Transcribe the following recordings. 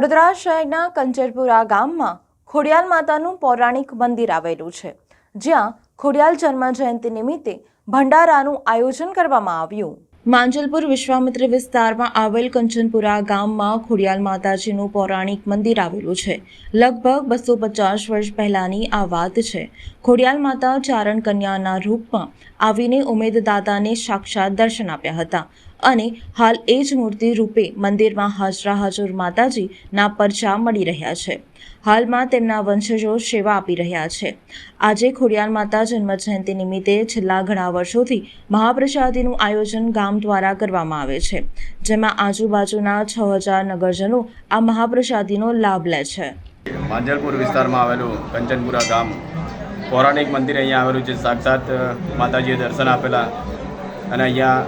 વડોદરા શહેરના કંચરપુરા ગામમાં ખોડિયાલ માતાનું પૌરાણિક મંદિર આવેલું છે, જ્યાં ખોડિયાલ જન્મ જયંતિ નિમિત્તે ભંડારાનું આયોજન કરવામાં આવ્યું. માંજલપુર વિશ્વામિત્ર વિસ્તારમાં આવેલ કંચનપુરા ગામમાં ખોડિયાલ માતાજીનું પૌરાણિક મંદિર આવેલું છે. લગભગ બસો પચાસ વર્ષ પહેલાંની આ વાત છે. ખોડિયાલ માતા ચારણ કન્યાના રૂપમાં આવીને ઉમેદદાતાને સાક્ષાત દર્શન આપ્યા હતા. અને હાલ એ જ મૂર્તિ રૂપે મંદિરમાં હાજરા હાજર માતાજીના પરચા મળી રહ્યા છે. હાલમાં તેમના વંશજો સેવા આપી રહ્યા છે. આજે ખોડિયાર માતા જન્મ જયંતિ નિમિત્તે છેલ્લા ઘણા વર્ષોથી મહાપ્રસાદીનું આયોજન ગામ દ્વારા કરવામાં આવે છે, જેમાં આજુબાજુના છ હજાર નગરજનો આ મહાપ્રસાદીનો લાભ લે છે. માંજલપુર વિસ્તારમાં આવેલું કંચનપુરા ગામ પૌરાણિક મંદિર અહીંયા આવેલું છે. સાક્ષાત માતાજીએ દર્શન આપેલા. અને અહીંયા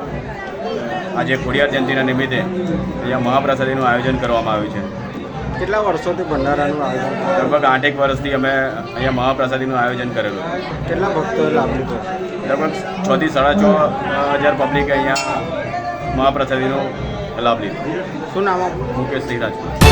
આજે ખોડિયાર જયંતિના નિમિત્તે અહીંયા મહાપ્રસાદીનું આયોજન કરવામાં આવ્યું છે. કેટલા વર્ષોથી ભંડારાનું આયોજન? લગભગ આઠેક વર્ષથી અમે અહીંયા મહાપ્રસાદીનું આયોજન કરેલું. કેટલા ભક્તો લાભ લીધો? લગભગ છથી સાડા છ હજાર પબ્લિકે અહીંયા મહાપ્રસાદીનો લાભ લીધો. શું નામ મુકેશ સિંહ રાજપૂત.